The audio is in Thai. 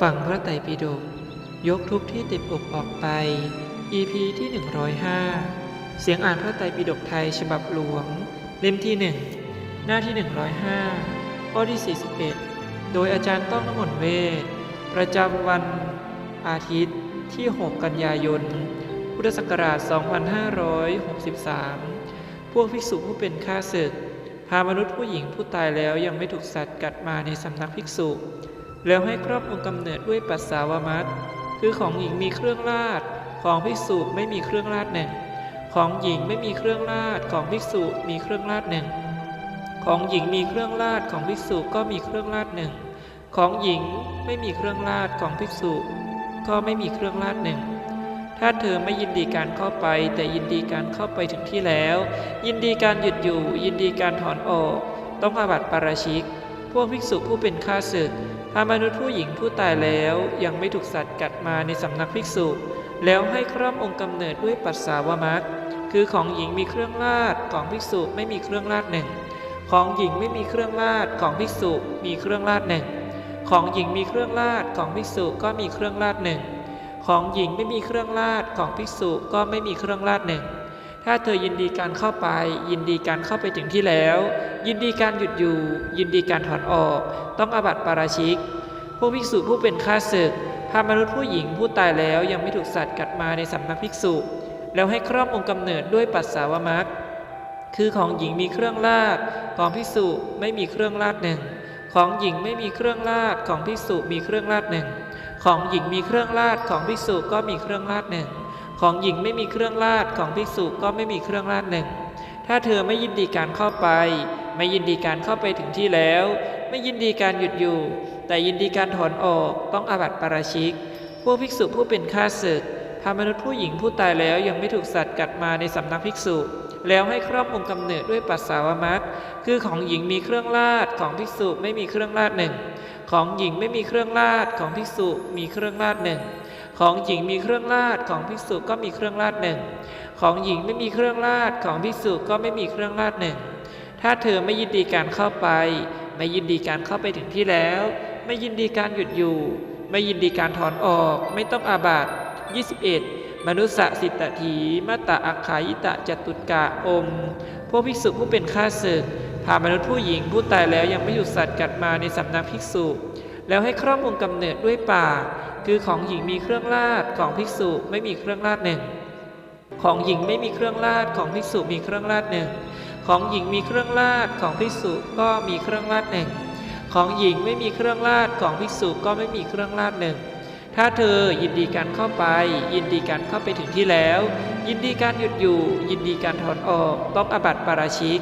ฝั่งพระไตรปิฎกยกทุกที่ติดอกออกไป EP ที่ 105 เสียงอ่านพระไตรปิฎกไทยฉบับหลวง เล่มที่ 1 หน้าที่ 105 ข้อที่ 41 โดยอาจารย์ต้องนมนเวทประจำวันอาทิตย์ที่ 6 กันยายน พุทธศักราช 2563 พวกภิกษุผู้เป็นข้าศึก พามนุษย์ผู้หญิงผู้ตายแล้วยังไม่ถูกสัตว์กัดมาในสำนักภิกษุ แล้วให้ครอบองค์กำเนิดด้วยปัสสาวมัดคือของหญิงมีเครื่องราชของภิกษุไม่มีเครื่องราชหนึ่ง ของหญิงไม่มีเครื่องราชของภิกษุมีเครื่องราชหนึ่ง ของหญิงมีเครื่องราชของภิกษุก็มีเครื่องราชหนึ่ง ของหญิงไม่มีเครื่องราชของภิกษุ ก็ไม่มีเครื่องราชหนึ่งถ้าเธอไม่ยินดีการเข้าไป แต่ยินดีการเข้าไปถึงที่แล้ว ยินดีการหยุดอยู่ ยินดีการถอนออก ต้องอาบัติปาราชิก พวกภิกษุผู้เป็นข้าศึก พามนุษย์ผู้หญิงผู้ตายแล้วยังไม่ถูกสัตว์กัดมาในสำนักภิกษุ แล้วให้ครอบองค์กำเนิดด้วยปัสสาวะมักคือของหญิงมีเครื่องราชของภิกษุไม่มีเครื่องราชหนึ่ง ของหญิงไม่มีเครื่องราชของภิกษุมีเครื่องราชหนึ่ง ของหญิงมีเครื่องราชของภิกษุก็มีเครื่องราชหนึ่ง ของหญิงไม่มีเครื่องราชของภิกษุก็ไม่มีเครื่องราชหนึ่ง ถ้าเธอยินดีการเข้าไป ยินดีการเข้าไปถึงที่แล้ว ยินดีการหยุดอยู่ ยินดีการถอนออก ต้องอบัติปาราชิก พวกภิกษุผู้เป็นข้าศึกพามนุษย์ผู้หญิงผู้ตายแล้วยังไม่ถูกสัตว์กัดมาในสำนักภิกษุ แล้วให้ครอบองค์กำเนิดด้วยปัสสาวะมักคือของหญิงมีเครื่องราชของภิกษุไม่มีเครื่องราชหนึ่งของหญิงไม่มีเครื่องราชของภิกษุมีเครื่องราชหนึ่งของหญิงมีเครื่องราชของภิกษุก็มีเครื่องราชหนึ่ง ของหญิงไม่มีเครื่องราชของภิกษุก็ไม่มีเครื่องราชหนึ่ง ถ้าเธอไม่ยินดีการเข้าไป ไม่ยินดีการเข้าไปถึงที่แล้ว ไม่ยินดีการหยุดอยู่ แต่ยินดีการถอนออกต้องอาบัติปราชิก พวกภิกษุผู้เป็นข้าศึกพามนุษย์ผู้หญิงผู้ตายแล้วยังไม่ถูกสัตว์กัดมาในสำนักภิกษุ แล้วให้ครอบองค์กำเนิดด้วยปัสสาวะมักคือของหญิงมีเครื่องราชของภิกษุไม่มีเครื่องราชหนึ่ง ของหญิงไม่มีเครื่องราชของภิกษุมีเครื่องราชหนึ่ง ของหญิงมีเครื่องราชของภิกษุก็มีเครื่องราชหนึ่ง ของหญิงไม่มีเครื่องราชของภิกษุก็ไม่มีเครื่องราชหนึ่ง ถ้าเธอไม่ยินดีการเข้าไป ไม่ยินดีการเข้าไปถึงที่แล้ว ไม่ยินดีการหยุดอยู่ ไม่ยินดีการถอนออก ไม่ต้องอาบัติ21 มนุษย์สิตถีมาตะอักขายิตะจตุกะอม พวกภิกษุผู้เป็นข้าศึกพามนุษย์ผู้หญิงผู้ตายแล้วยังไม่หยุดสัตว์กัดมาในสำนักภิกษุ แล้วให้ครอบองกำเนิดด้วยปาก คือของหญิงมีเครื่องราชของภิกษุไม่มีเครื่องราชหนึ่ง ของหญิงไม่มีเครื่องราชของภิกษุมีเครื่องราชหนึ่ง ของหญิงมีเครื่องราชของภิกษุก็มีเครื่องราชหนึ่ง ของหญิงไม่มีเครื่องราชของภิกษุก็ไม่มีเครื่องราชหนึ่ง ถ้าเธอยินดีการเข้าไป ยินดีการเข้าไปถึงที่แล้ว ยินดีการหยุดอยู่ ยินดีการถอนออกต้องอบัติปาราชิก